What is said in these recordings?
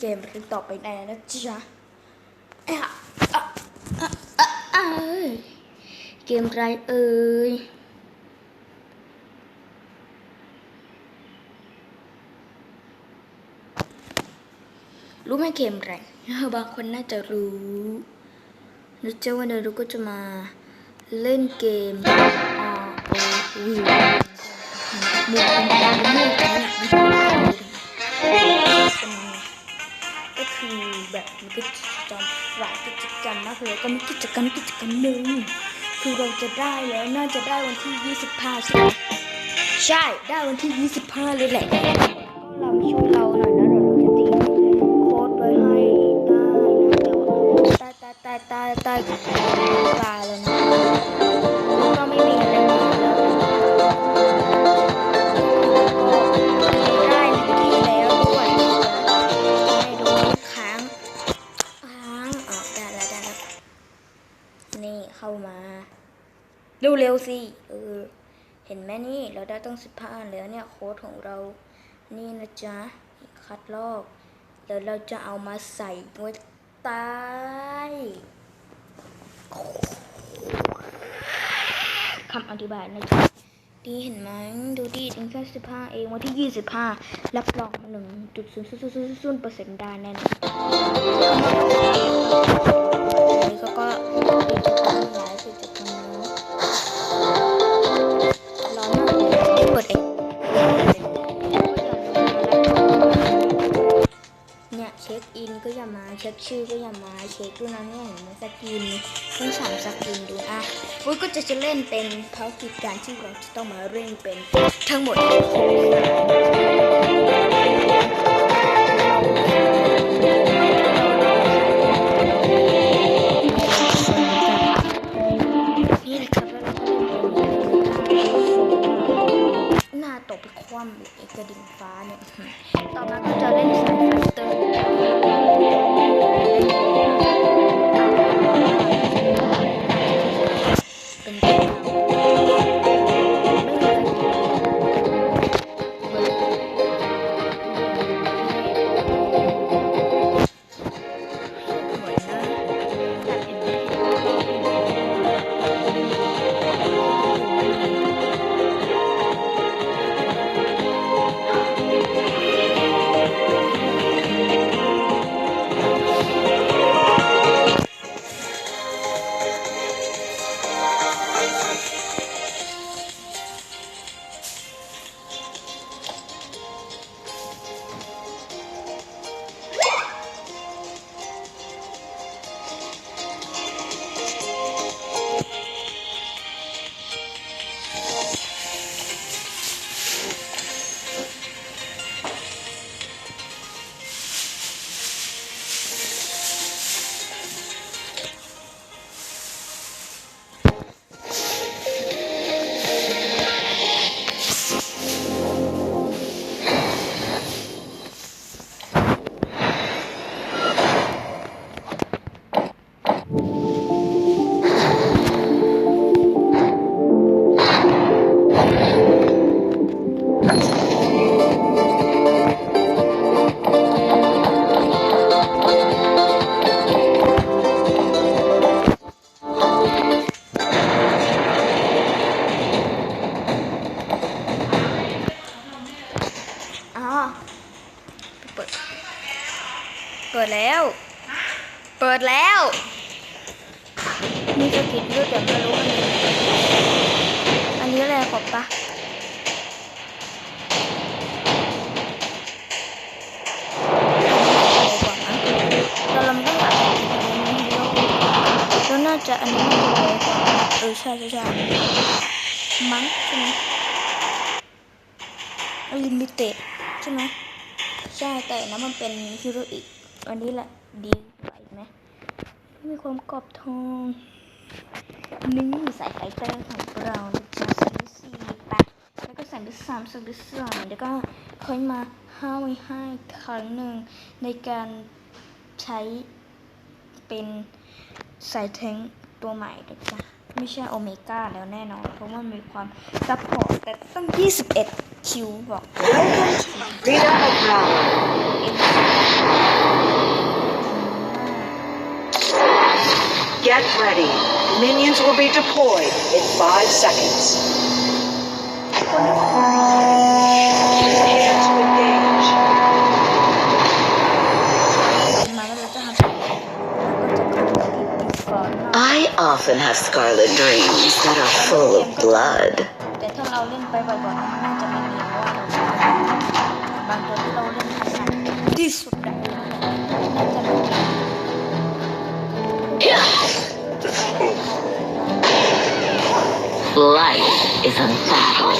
เกมกันต่อไปแน่นะจ๊ะอะอะอะอะอะเอ้ยเกมไรเอ่ยรู้ไหมเกมอะไรบางคนน่าจะรู้นะจ๊ะวันนี้เราก็จะมาเล่นเกม R O V หมูเป็นการเลือกนะไม่ใช่ก็ แบบมีกิจกรรมหลายกิจกรรมมากเลยก็มีกิจกรรมกิจกรรมหนึ่งคือเราจะได้แล้วน่าจะได้วันที่ 25 ใช่ไหมใช่ได้วันที่ 25 เลยแหละก็เราช่วยเราหน่อยนะเดี๋ยวเราจะทิ้งโค้ดไว้ให้ได้นะแต่ว่าตายตายตายตายตายตายแล้วนะ เร็วสิ เออ เห็นไหมนี่ เราได้ต้องสิบห้าแล้วเนี่ยโค้ดของเรา นี่นะจ๊ะ คัดลอกเดี๋ยวเราจะเอามาใส่ไว้ใต้คำอธิบายนะจ๊ะดีเห็นไหมดูดีถึงแค่สิบห้าเองวันที่ยี่สิบห้ารับรองหนึ่งจุดศูนย์ศูนย์ศูนย์เปอร์เซ็นต์ได้แน่นอนนี่ก็ก็กิจกรรมหลายกิจกรรม อย่ามาเช็คชื่อก็อย่ามาเช็คดูนะเนี่ยเห็นไหมสกินต้องสามสกินดูอะวุ้ยก็จะจะเล่นเป็นภารกิจการที่เราจะต้องมาเล่นเป็นทั้งหมด ปิดแล้ว เปิดแล้ว นี่จะกินด้วยแต่ไม่รู้อันนี้ อันนี้อะไรขอบปะเราลำต้องแบบแล้วน่าจะอันนี้มันอะไรกว่าเออใช่ใช่ใช่มั้งใช่ไหมลิมิเต็ดใช่ไหมใช่แต่นะมันเป็นฮิโรอิ อันนี้แหละดีกว่าอีกไหมมีความกรอบทองนี่สายไฟเตอร์ของเราจะใส่สี่แปดแล้วก็ใส่ไปสามใส่ไปสองแล้วก็ค่อยมาห้าไว้ให้ครั้งหนึ่งในการใช้เป็นสายเทงตัวใหม่นะจ๊ะไม่ใช่โอเมก้าแล้วแน่นอน เพราะว่ามันมีความซัพพอร์ตแต่ต้อง21 คิวบอก Freedom of Now. Get ready. Minions will be deployed in five seconds. Prepare to engage. มาแล้วเราจะทำแล้วก็จะเข้าไปอีกก่อนว่า I often have scarlet dreams that are full of blood. แต่ถ้าเราเล่นไปบ่อยๆมันน่าจะไม่มีเพราะว่าเราบางตัวที่เราเล่นถนัดที่สุดอะน่าจะไม่มี Life is a battle.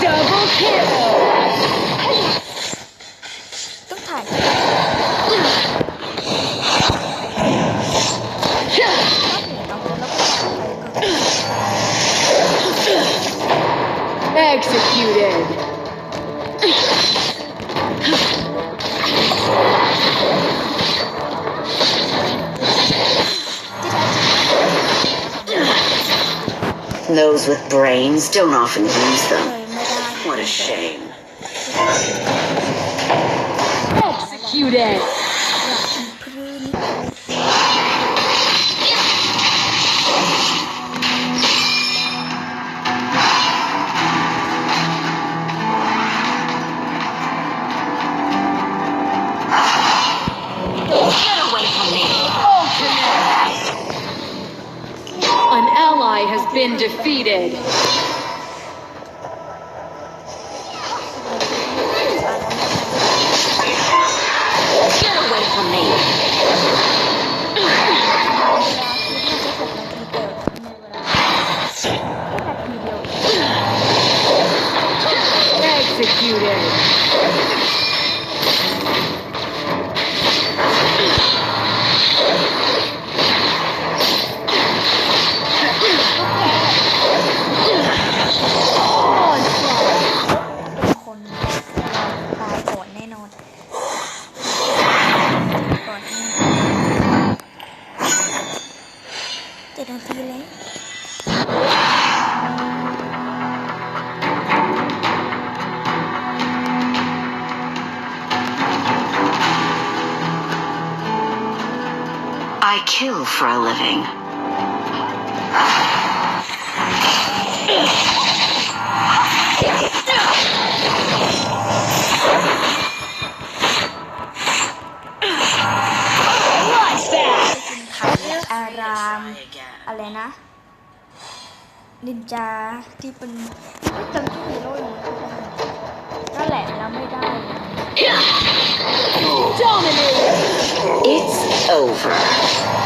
Double kill. executed. Those with brains don't often use them. What a shame. Executed! Been defeated. For a living. ขายและอารามอะไรนะนินจาที่เป็นจำชื่อฮีโร่อย่างนั้นนั่นแหละแล้วไม่ได้ It's over.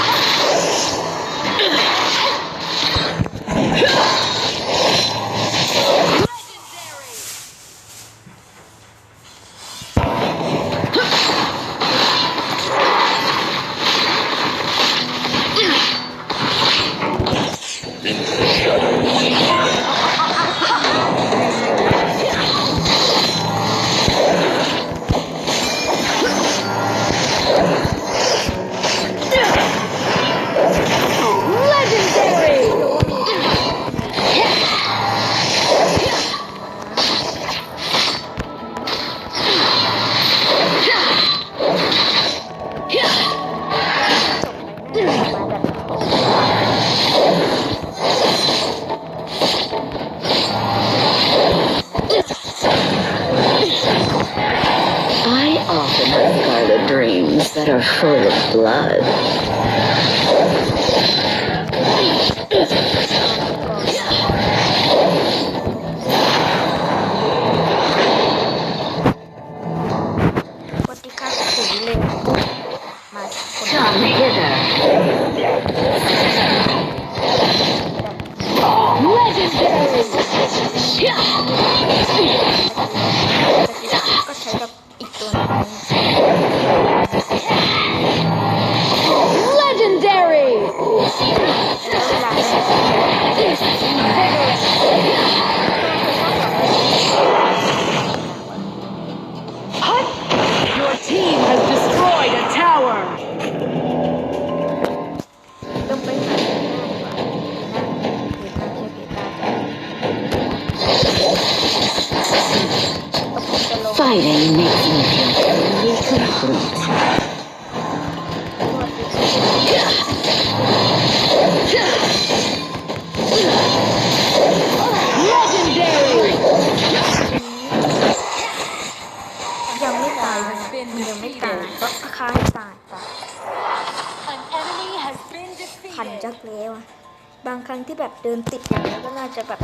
ขัน defeated. จักแล้วอะบางครั้งที่แบบเดินติดอย่างนี้ก็น่าจะแบบ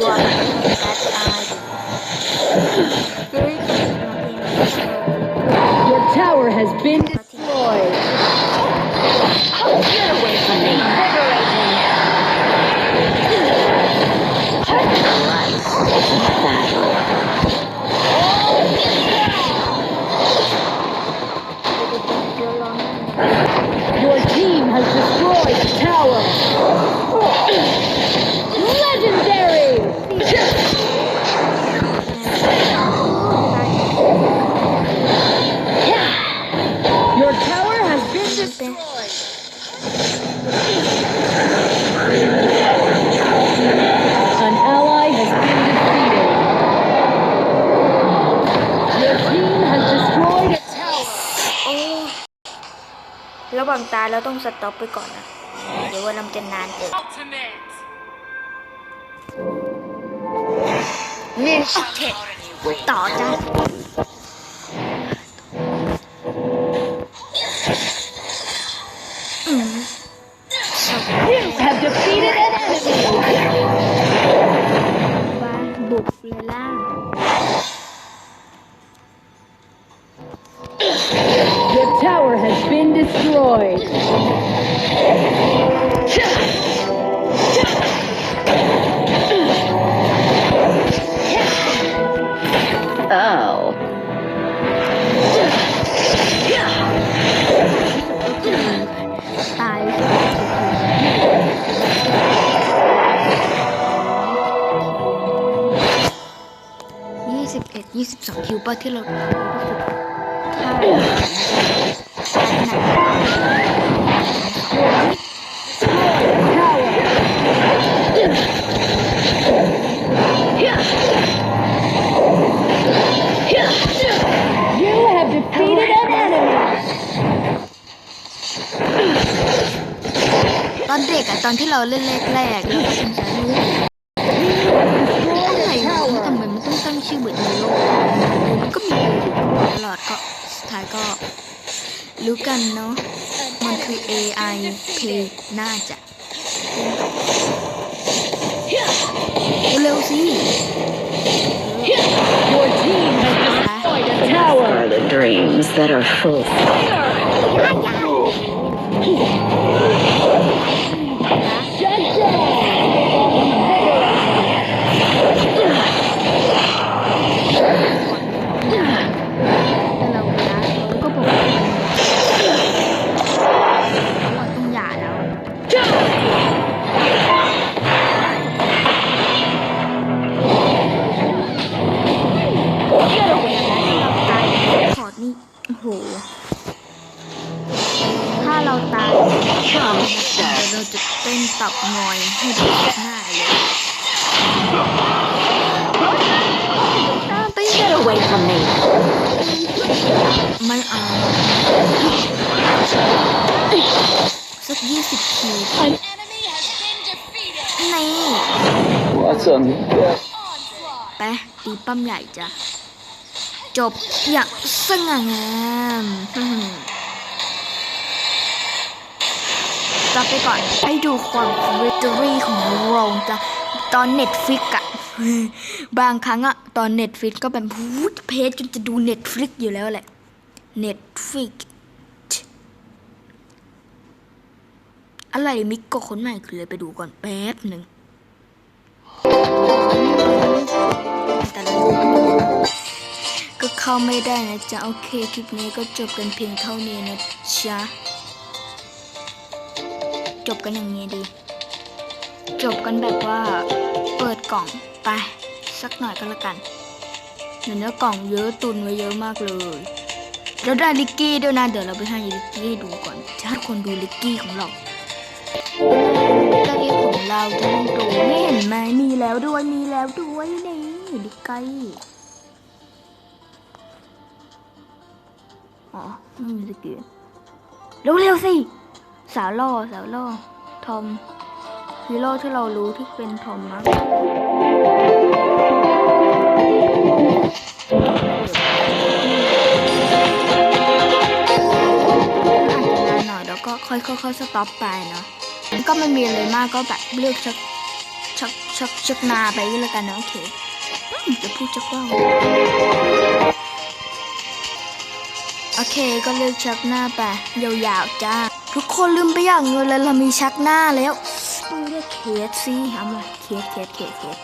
ตั เราต้องสต็อปไปก่อนนะ เดี๋ยวว่าลำจะนานเกิน Ultimate. โอเคต่อจ้ะ 12 คิวป้าที่เราถ้าเราตอนเด็กอะตอนที่เราเล่นแรกๆเราก็สงสัยว่าทำไมมันต้องตั้งชื่อเหมือนในโลก ก็สุดท้ายก็รู้กันเนาะ มันคือ AI Play น่าจะ เร็วๆสิ Your team has destroyed a tower. Are the dreams that are full. แต่ สักยี่สิบคิว An enemy has been defeated. นี่ What's on ไปตีปั้มใหญ่จ้ะ จบอย่างสง่างามฮึ่มกลับไปก่อนให้ดูความวิตอรี่ของเราจ้ะ ตอนเน็ตฟิกอะบางครั้งอะตอนเน็ตฟิกก็แบบพูดเพจจนจะดูเน็ตฟลิกอยู่แล้วแหละ เน็ตฟิกอะไรมิกกะคนใหม่คือเลยไปดูก่อนแป๊บหนึ่งแต่ละเข้าไม่ได้นะจ๊ะ โอเค คลิปนี้ก็จบกันเพียงเท่านี้นะจ๊ะ จบกันอย่างนี้ดี จบกันแบบว่าเปิดกล่องไป สักหน่อยก็แล้วกันเดี๋ยวนี้กล่องเยอะตุนไว้เยอะมากเลย แล้วได้ลิกกี้ด้วยนะ เดี๋ยวเราไปให้ลิกกี้ให้ดูก่อนจะให้ทุกคนดูลิกกี้ของเราลิกกี้ของเราจะต้องดูนี่เห็นไหมมีแล้วด้วยมีแล้วด้วยนี่ลิกกี้อ๋อไม่มีลิกกี้เร็วๆสิสาวล่อสาวล่อทอมฮีโร่ที่เรารู้ที่เป็นทอมนะ หน่อยค่อยๆสต็อปไปเนาะมันก็ไม่มีอะไรมากก็แบบเลือกชักชักชักชักนาไปก็แล้วกันนะโอเคจะพูดชักว่าวโอเคก็เลือกชักหน้าไปยาวๆจ้าทุกคนลืมไปอย่างเงินเลยเรามีชักหน้าแล้วต้องเรียกเคสสิเอามาเคสเคสเคสเคส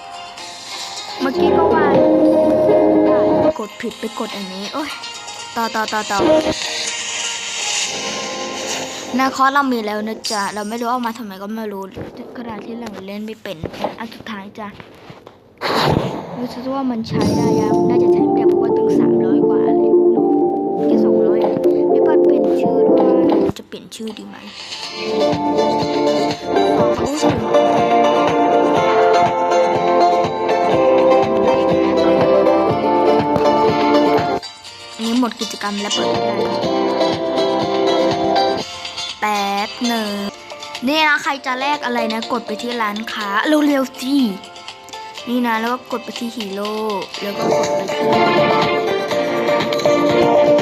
เมื่อกี้ก็ว่ากดผิดไปกดอันนี้โอ้ยต่อต่อต่อต่อ นาคอเรามีแล้วนะจ๊ะ เราไม่รู้เอามาทำไมก็ไม่รู้กระดาษที่เราเล่นไม่เป็นอันสุดท้ายจ้ะรู้สึกว่ามันใช้ได้ยังน่าจะใช้ไม่ได้เพราะว่าตั้งสามร้อยกว่าเลยดูแค่สองร้อยไม่ปิดเปลี่ยนชื่อด้วยจะเปลี่ยนชื่อดีไหมอันนี้หมดกิจกรรมแล้วเปิดไม่ได้ แป๊บหนึ่งนี่นะใครจะแลกอะไรนะ กดไปที่ร้านค้าเร็วๆสินี่นะแล้วก็กดไปที่ฮีโร่แล้วก็กดไปที่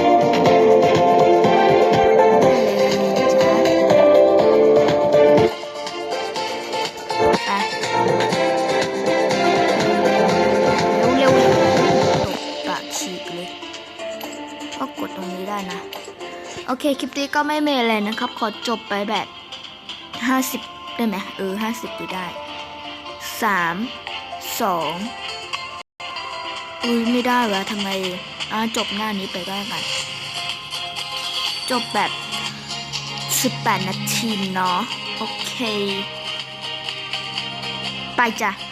เคคลิปนี้ก็ไม่เมอะไรนะครับ ขอจบไปแบบ50ได้ไหมเออ50ก็ได้3 2อุ้ยไม่ได้วะทำไมอ่าจบหน้านี้ไปก็แล้วกัน จบแบบ18นาทีเนาะโอเค ไปจ้ะ